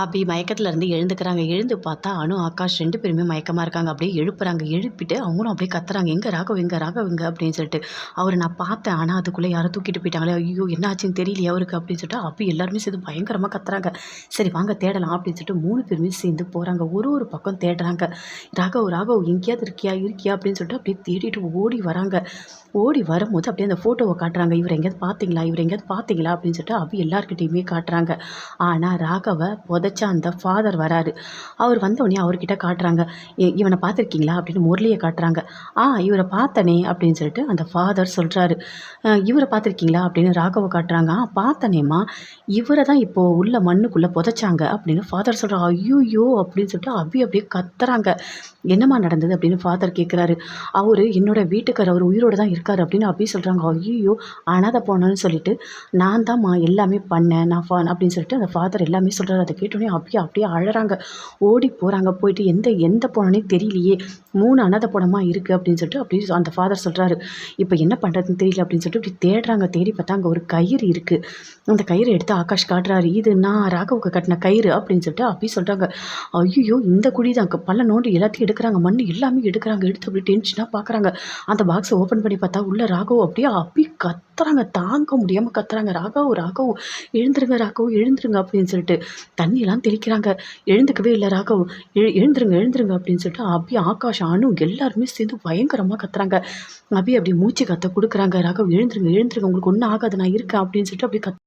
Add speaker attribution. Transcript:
Speaker 1: ஆபி மயக்கத்துல இருந்து எழுந்துக்கிறாங்க. எழுந்து பார்த்தா அனு ஆகாஷ் ரெண்டு பேருமே மயக்கமாக இருக்காங்க. அப்படியே எழுப்புறாங்க. எழுப்பிட்டு அவங்களும் அப்படியே கத்துறாங்க. எங்கே ராகவ் எங்கே ராகவ் எங்க அப்படின்னு சொல்லிட்டு. அவர் நான் பார்த்தேன். ஆனால் அதுக்குள்ளே யாரும் தூக்கிட்டு போயிட்டாங்களே. ஐயோ என்ன ஆச்சுன்னு தெரியலையே அவருக்கு அப்படின்னு சொல்லிட்டு அப்படி எல்லாருமே சேர்ந்து பயங்கரமாக கத்துறாங்க. சரி வாங்க தேடலாம் அப்படின்னு சொல்லிட்டு மூணு பேருமே சேர்ந்து போகிறாங்க ஒரு ஒரு பக்கம் தேடுறாங்க. ராகவ் ராகவ் எங்கேயாவது இருக்கியா? இருக்கியா? அப்படின்னு சொல்லிட்டு அப்படியே தேடிட்டு ஓடி வராங்க. ஓடி வரும்போது அப்படியே அந்த ஃபோட்டோவை காட்டுறாங்க. இவர் எங்கேயாவது பார்த்தீங்களா? இவர் எங்கேயாவது பார்த்தீங்களா? அப்படின்னு சொல்லிட்டு அப்படி எல்லாருக்கிட்டையுமே காட்டுறாங்க. ஆனால் ராகவை புதைச்ச அந்த ஃபாதர் வராரு. அவர் வந்தோடனே அவர்கிட்ட காட்டுறாங்க இவனை பார்த்துருக்கீங்களா? அப்படின்னு முரளியை காட்டுறாங்க. ஆ இவரை பார்த்தனே அப்படின்னு சொல்லிட்டு அந்த ஃபாதர் சொல்கிறாரு இவரை பார்த்துருக்கீங்களா? அப்படின்னு ராகவை காட்டுறாங்க. ஆ பார்த்தனேம்மா. இவரை தான் இப்போது உள்ள மண்ணுக்குள்ளே புதைச்சாங்க அப்படின்னு ஃபாதர் சொல்கிறாங்க ஐயோயோ அப்படின்னு சொல்லிட்டு அப்படி அப்படியே கத்துறாங்க. என்னம்மா நடந்தது? அப்படின்னு ஃபாதர் கேட்குறாரு அவர் என்னோட வீட்டுக்கார் அவர் உயிரோடு தான் இருக்கார் அப்படின்னு அப்படி சொல்கிறாங்க ஐயோ அனாதை போனோன்னு சொல்லிட்டு நான் தான்மா எல்லாமே பண்ணேன் நான் ஃபா அப்படின்னு சொல்லிட்டு அந்த ஃபாதர் எல்லாமே சொல்கிறார் அதை கேட்டோடனே அப்படியே அப்படியே அழறாங்க. ஓடி போகிறாங்க போயிட்டு எந்த எந்த போனோன்னே தெரியலையே. மூணு அனாத படமாக இருக்குது அப்படின்னு சொல்லிட்டு அப்படி அந்த ஃபாதர் சொல்கிறாரு இப்போ என்ன பண்ணுறதுன்னு தெரியல அப்படின்னு சொல்லிட்டு இப்படி தேடுறாங்க. தேடி பார்த்தா அங்கே ஒரு கயிறு இருக்குது அந்த கயிறு எடுத்து ஆகாஷ் காட்டுறாரு. இது நான் ராகவுக்கு கட்டின கயிறு அப்படின்னு சொல்லிட்டு அப்படியே சொல்கிறாங்க ஐயோ இந்த குழி தான். பல நோண்டு எல்லாத்தையும் எடுக்கிறாங்க. மண் எல்லாமே எடுக்கிறாங்க. எடுத்து அப்படி டென்ஷனாக பார்க்குறாங்க அந்த பாக்ஸை ஓப்பன் பண்ணி பார்த்தா உள்ள ராகவ் அப்படியே அப்படி கத்துறாங்க. தாங்க முடியாமல் கத்துறாங்க. ராகவ் ராகவ் எழுந்துருங்க ராகவ் எழுந்துருங்க அப்படின்னு சொல்லிட்டு தண்ணியெல்லாம் தெளிக்கிறாங்க. எழுந்துக்கவே இல்லை ராகவ். எழு எழுந்துருங்க எழுந்துருங்க அப்படின்னு சொல்லிட்டு அபி ஆகாஷ் அணு எல்லாருமே சேர்ந்து பயங்கரமாக கத்துறாங்க. அபி அப்படி மூச்சு கத்த கொடுக்குறாங்க. ராகவ் எழுந்துருங்க எழுந்துருங்க. உங்களுக்கு ஒன்றும் ஆகாது நான் இருக்கேன் அப்படின்னு சொல்லிட்டு அப்படியே கத்